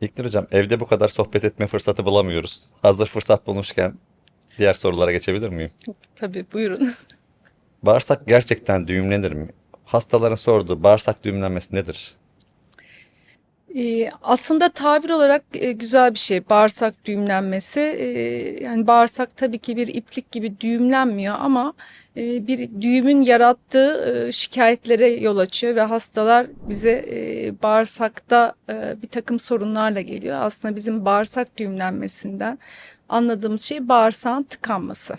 İlknur Hocam evde bu kadar sohbet etme fırsatı bulamıyoruz. Hazır fırsat bulmuşken diğer sorulara geçebilir miyim? Tabii buyurun. Bağırsak gerçekten düğümlenir mi? Hastaların sorduğu bağırsak düğümlenmesi nedir? Ee, aslında tabir olarak e, güzel bir şey bağırsak düğümlenmesi. Ee, yani bağırsak tabii ki bir iplik gibi düğümlenmiyor ama e, bir düğümün yarattığı e, şikayetlere yol açıyor ve hastalar bize bağırsakta bir takım sorunlarla geliyor. Aslında bizim bağırsak düğümlenmesinden anladığımız şey bağırsağın tıkanması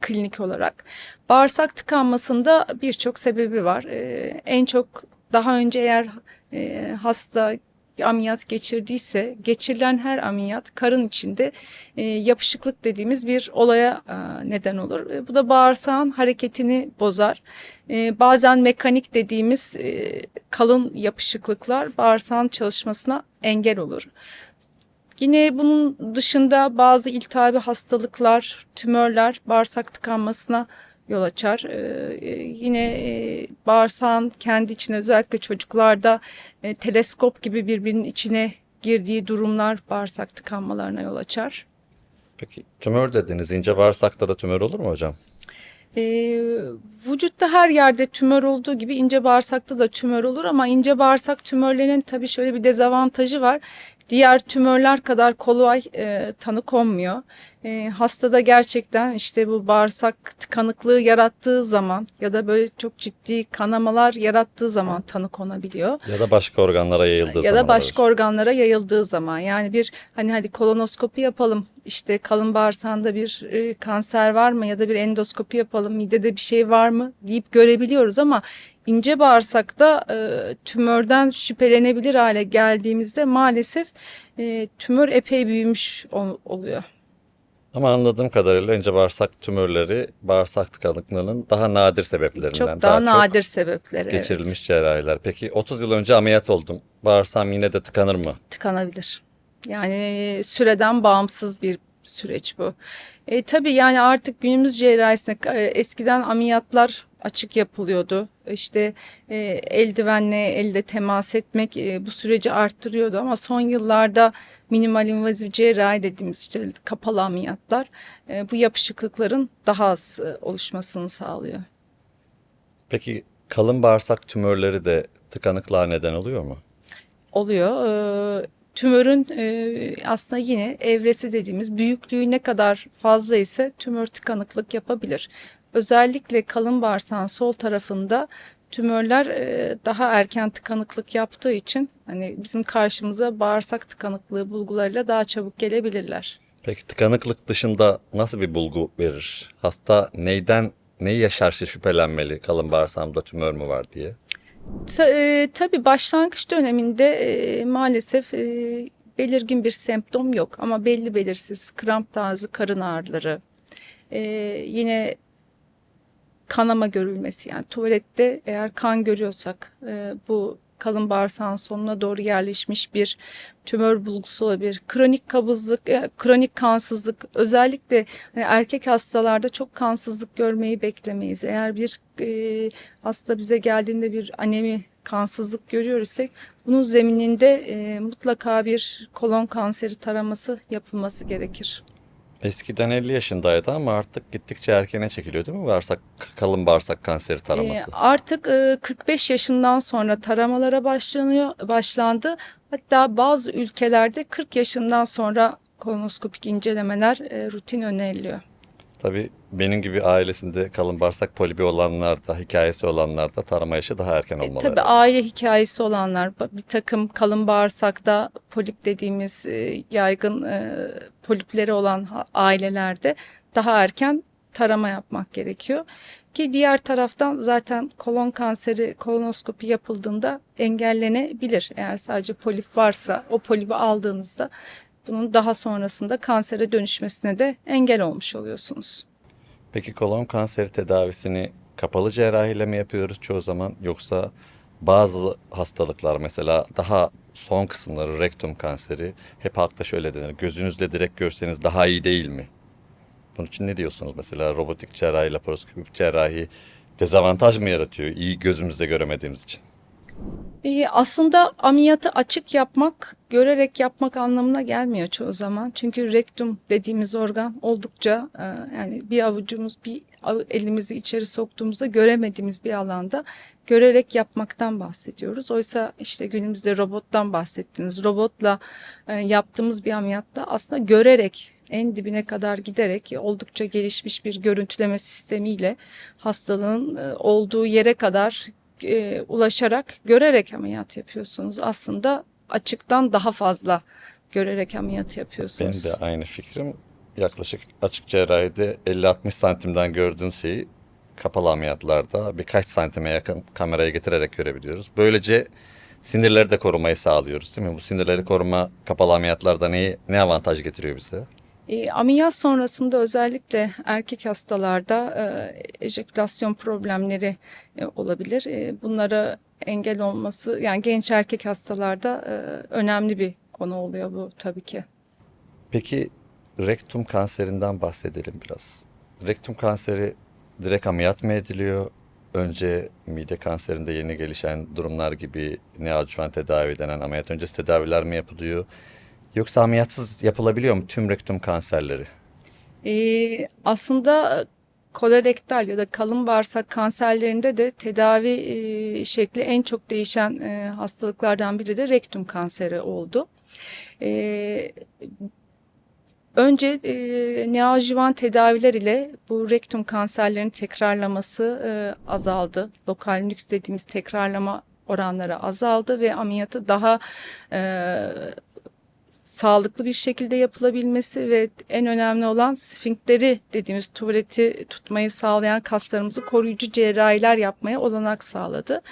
klinik olarak. Bağırsak tıkanmasında birçok sebebi var. En çok daha önce eğer e, hasta ameliyat geçirdiyse geçirilen her ameliyat karın içinde e, yapışıklık dediğimiz bir olaya e, neden olur. E, bu da bağırsağın hareketini bozar. E, bazen mekanik dediğimiz e, kalın yapışıklıklar bağırsağın çalışmasına engel olur. Yine bunun dışında bazı iltihabi hastalıklar, tümörler bağırsak tıkanmasına yol açar. Ee, e, yine e, bağırsağın kendi içine özellikle çocuklarda e, teleskop gibi birbirinin içine girdiği durumlar bağırsak tıkanmalarına yol açar. Peki tümör dediniz. ince bağırsakta da tümör olur mu hocam? Ee, vücutta her yerde tümör olduğu gibi ince bağırsakta da tümör olur ama ince bağırsak tümörlerinin tabii şöyle bir dezavantajı var. Diğer tümörler kadar kolay e, tanı konmuyor. E, hastada gerçekten işte bu bağırsak tıkanıklığı yarattığı zaman ya da böyle çok ciddi kanamalar yarattığı zaman tanı konabiliyor. Ya da başka organlara yayıldığı Ya zaman da başka olabilir. organlara yayıldığı zaman yani bir hani hadi kolonoskopi yapalım işte kalın bağırsağında bir e, kanser var mı ya da bir endoskopi yapalım midede bir şey var mı deyip görebiliyoruz ama ince bağırsakta e, tümörden şüphelenebilir hale geldiğimizde maalesef e, tümör epey büyümüş ol- oluyor. Ama anladığım kadarıyla ince bağırsak tümörleri bağırsak tıkanıklığının daha nadir sebeplerinden. Çok daha, çok nadir sebepleri evet, geçirilmiş cerrahiler. Peki 30 yıl önce ameliyat oldum. Bağırsağım yine de tıkanır mı? tıkanabilir. Yani süreden bağımsız bir süreç bu. E, tabii yani artık günümüz cerrahisinde e, eskiden ameliyatlar açık yapılıyordu. İşte e, eldivenle elde temas etmek e, bu süreci arttırıyordu ama son yıllarda minimal invazif cerrahi dediğimiz işte kapalı ameliyatlar e, bu yapışıklıkların daha az e, oluşmasını sağlıyor. Peki kalın bağırsak tümörleri de tıkanıklığa neden oluyor mu? oluyor. Ee, tümörün e, aslında yine evresi dediğimiz büyüklüğü ne kadar fazla ise tümör tıkanıklık yapabilir. Özellikle kalın bağırsağın sol tarafında tümörler e, daha erken tıkanıklık yaptığı için hani bizim karşımıza bağırsak tıkanıklığı bulgularıyla daha çabuk gelebilirler. Peki tıkanıklık dışında nasıl bir bulgu verir? Hasta neyden neyi yaşarsa şüphelenmeli kalın bağırsağımda tümör mü var diye. Ta, e, tabii başlangıç döneminde e, maalesef e, belirgin bir semptom yok. Ama belli belirsiz kramp tarzı karın ağrıları, e, yine kanama görülmesi yani tuvalette eğer kan görüyorsak e, bu kalın bağırsağın sonuna doğru yerleşmiş bir tümör bulgusu olabilir. Kronik kabızlık, e, kronik kansızlık özellikle hani erkek hastalarda çok kansızlık görmeyi beklemeyiz. Eğer bir e, hasta bize geldiğinde bir anemi kansızlık görüyor isek bunun zemininde e, mutlaka bir kolon kanseri taraması yapılması gerekir. Eskiden 50 yaşındaydı ama artık gittikçe erkene çekiliyor değil mi? Bağırsak, kalın bağırsak kanseri taraması. Ee, artık e, 45 yaşından sonra taramalara başlanıyor, başlandı. Hatta bazı ülkelerde 40 yaşından sonra kolonoskopik incelemeler e, rutin öneriliyor. Tabii benim gibi ailesinde kalın bağırsak polibi olanlar da, hikayesi olanlar da tarama yaşı daha erken E, olmalı. tabii aile hikayesi olanlar bir takım kalın bağırsakta polip dediğimiz e, yaygın e, polipleri olan ailelerde daha erken tarama yapmak gerekiyor. Ki diğer taraftan zaten kolon kanseri kolonoskopi yapıldığında engellenebilir. Eğer sadece polip varsa o polibi aldığınızda bunun daha sonrasında kansere dönüşmesine de engel olmuş oluyorsunuz. Peki kolon kanseri tedavisini kapalı cerrahiyle mi yapıyoruz çoğu zaman yoksa bazı hastalıklar mesela daha son kısımları rektum kanseri hep halkta şöyle denir gözünüzle direkt görseniz daha iyi değil mi? Bunun için ne diyorsunuz mesela robotik cerrahi, laparoskopik cerrahi dezavantaj mı yaratıyor iyi gözümüzle göremediğimiz için? Ee, aslında ameliyatı açık yapmak, görerek yapmak anlamına gelmiyor çoğu zaman. Çünkü rektum dediğimiz organ oldukça e, yani bir avucumuz, bir elimizi içeri soktuğumuzda göremediğimiz bir alanda görerek yapmaktan bahsediyoruz. Oysa işte günümüzde robottan bahsettiniz. Robotla e, yaptığımız bir ameliyatta aslında görerek en dibine kadar giderek oldukça gelişmiş bir görüntüleme sistemiyle hastalığın e, olduğu yere kadar e, ulaşarak görerek ameliyat yapıyorsunuz. Aslında açıktan daha fazla görerek ameliyat Benim yapıyorsunuz. de aynı fikrim. Yaklaşık açık cerrahide 50-60 santimden gördüğün şeyi kapalı ameliyatlarda birkaç santime yakın kameraya getirerek görebiliyoruz. Böylece sinirleri de korumayı sağlıyoruz değil mi? Bu sinirleri koruma kapalı ameliyatlarda neyi, ne avantaj getiriyor bize? E, ameliyat sonrasında özellikle erkek hastalarda e, ejekülasyon problemleri e, olabilir. E, bunlara engel olması yani genç erkek hastalarda e, önemli bir konu oluyor bu tabii ki. Peki rektum kanserinden bahsedelim biraz. Rektum kanseri direkt ameliyat mı ediliyor? Önce mide kanserinde yeni gelişen durumlar gibi neoadjuvant tedavi denen ameliyat öncesi tedaviler mi yapılıyor? Yoksa ameliyatsız yapılabiliyor mu tüm rektum kanserleri? Ee, aslında kolorektal ya da kalın bağırsak kanserlerinde de tedavi e, şekli en çok değişen e, hastalıklardan biri de rektum kanseri oldu. Ee, önce e, neoadjuvant tedaviler ile bu rektum kanserlerinin tekrarlaması e, azaldı. Lokal nüks dediğimiz tekrarlama oranları azaldı ve ameliyatı daha e, sağlıklı bir şekilde yapılabilmesi ve en önemli olan sfinkteri dediğimiz tuvaleti tutmayı sağlayan kaslarımızı koruyucu cerrahiler yapmaya olanak sağladı.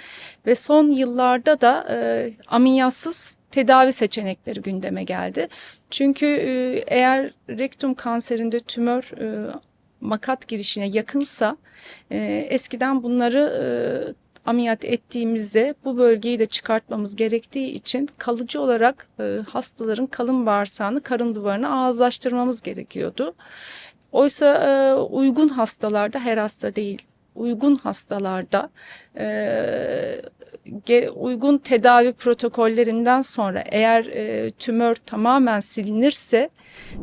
Ve son yıllarda da e, ameliyatsız tedavi seçenekleri gündeme geldi. Çünkü e, eğer rektum kanserinde tümör e, makat girişine yakınsa e, eskiden bunları e, ameliyat ettiğimizde bu bölgeyi de çıkartmamız gerektiği için kalıcı olarak e, hastaların kalın bağırsağını karın duvarına ağızlaştırmamız gerekiyordu. Oysa e, uygun hastalarda her hasta değil uygun hastalarda e, uygun tedavi protokollerinden sonra eğer e, tümör tamamen silinirse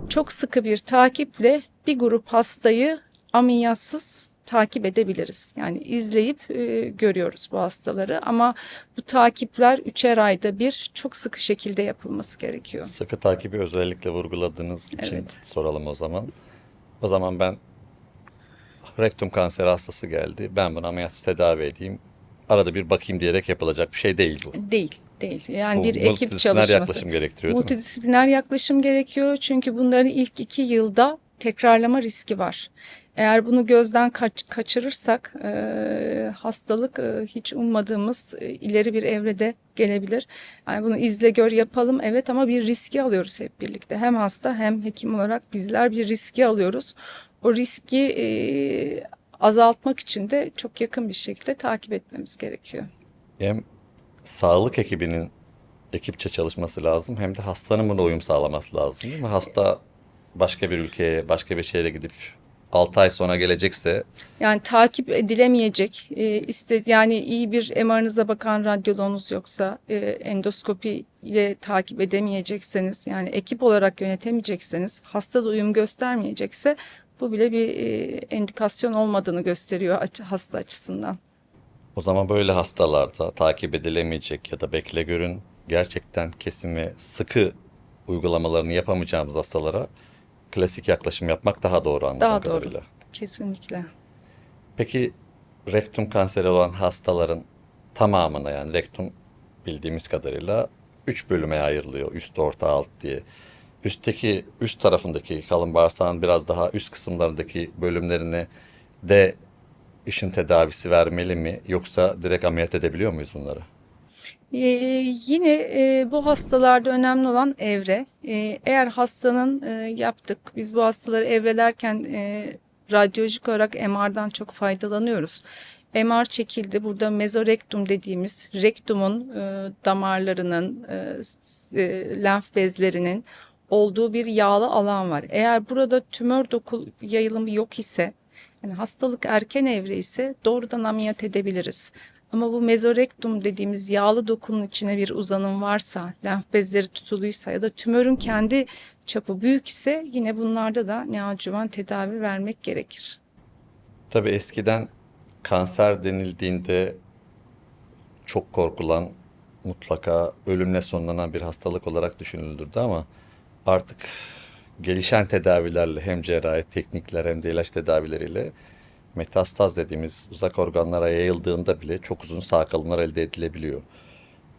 çok sıkı bir takiple bir grup hastayı ameliyatsız takip edebiliriz. Yani izleyip e, görüyoruz bu hastaları ama bu takipler üçer ayda bir çok sıkı şekilde yapılması gerekiyor. Sıkı takibi özellikle vurguladığınız için Evet. soralım o zaman. O zaman ben rektum kanseri hastası geldi. Ben bunu ameliyatsız tedavi edeyim. Arada bir bakayım diyerek yapılacak bir şey değil bu. Değil, değil. Yani Bu bir ekip çalışması. yaklaşım gerektiriyor? Multidisipliner yaklaşım gerekiyor çünkü bunların ilk iki yılda tekrarlama riski var. Eğer bunu gözden kaç- kaçırırsak e, hastalık e, hiç ummadığımız e, ileri bir evrede gelebilir. Yani bunu izle gör yapalım evet ama bir riski alıyoruz hep birlikte. Hem hasta hem hekim olarak bizler bir riski alıyoruz. O riski e, azaltmak için de çok yakın bir şekilde takip etmemiz gerekiyor. Hem sağlık ekibinin ekipçe çalışması lazım hem de hastanın buna uyum sağlaması lazım değil mi? Hasta başka bir ülkeye, başka bir şehre gidip 6 ay sonra gelecekse Yani takip edilemeyecek, e, iste, yani iyi bir MR'ınıza bakan radyoloğunuz yoksa, e, endoskopi ile takip edemeyecekseniz, yani ekip olarak yönetemeyecekseniz, hasta da uyum göstermeyecekse bu bile bir e, endikasyon olmadığını gösteriyor açı- hasta açısından. o zaman böyle hastalarda takip edilemeyecek ya da bekle görün gerçekten kesin ve sıkı uygulamalarını yapamayacağımız hastalara klasik yaklaşım yapmak daha doğru anladığım Daha doğru. kadarıyla. Kesinlikle. Peki rektum kanseri olan hastaların tamamına yani rektum bildiğimiz kadarıyla 3 bölüme ayrılıyor. Üst, orta, alt diye. Üstteki, üst tarafındaki kalın bağırsağın biraz daha üst kısımlarındaki bölümlerine de işin tedavisi vermeli mi? Yoksa direkt ameliyat edebiliyor muyuz bunları? Ee, yine e, bu hastalarda önemli olan evre. Ee, eğer hastanın e, yaptık, biz bu hastaları evrelerken e, radyolojik olarak MR'dan çok faydalanıyoruz. MR çekildi. Burada mezorektum dediğimiz rektumun e, damarlarının, e, e, lenf bezlerinin olduğu bir yağlı alan var. Eğer burada tümör doku yayılımı yok ise, yani hastalık erken evre ise doğrudan ameliyat edebiliriz. Ama bu mezorektum dediğimiz yağlı dokunun içine bir uzanım varsa, lenf bezleri tutuluysa ya da tümörün kendi çapı büyük ise yine bunlarda da neoadjuvan tedavi vermek gerekir. Tabii eskiden kanser denildiğinde çok korkulan, mutlaka ölümle sonlanan bir hastalık olarak düşünülürdü ama artık gelişen tedavilerle hem cerrahi teknikler hem de ilaç tedavileriyle metastaz dediğimiz uzak organlara yayıldığında bile çok uzun sağ kalımlar elde edilebiliyor.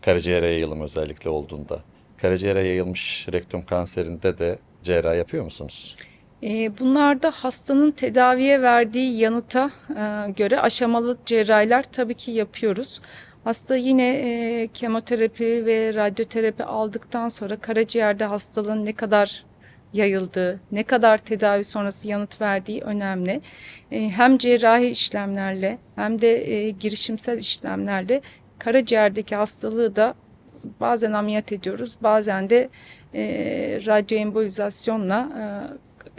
Karaciğere yayılım özellikle olduğunda. Karaciğere yayılmış rektum kanserinde de cerrahi yapıyor musunuz? Ee, Bunlarda hastanın tedaviye verdiği yanıta e, göre aşamalı cerrahiler tabii ki yapıyoruz. Hasta yine e, kemoterapi ve radyoterapi aldıktan sonra karaciğerde hastalığın ne kadar yayıldığı, ne kadar tedavi sonrası yanıt verdiği önemli. E, Hem cerrahi işlemlerle hem de e, girişimsel işlemlerle karaciğerdeki hastalığı da bazen ameliyat ediyoruz, bazen de e, radyoembolizasyonla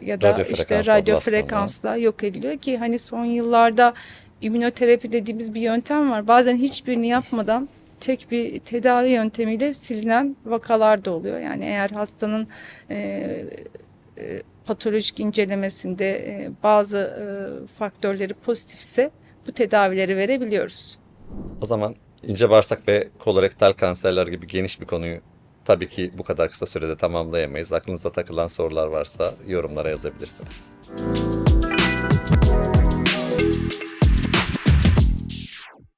ya da Radyo işte radyo frekansla yok ediliyor ki hani son yıllarda immünoterapi dediğimiz bir yöntem var. Bazen hiçbirini yapmadan tek bir tedavi yöntemiyle silinen vakalar da oluyor. Yani eğer hastanın e, e, patolojik incelemesinde e, bazı e, faktörleri pozitifse bu tedavileri verebiliyoruz. O zaman ince bağırsak ve kolorektal kanserler gibi geniş bir konuyu tabii ki bu kadar kısa sürede tamamlayamayız. Aklınıza takılan sorular varsa yorumlara yazabilirsiniz.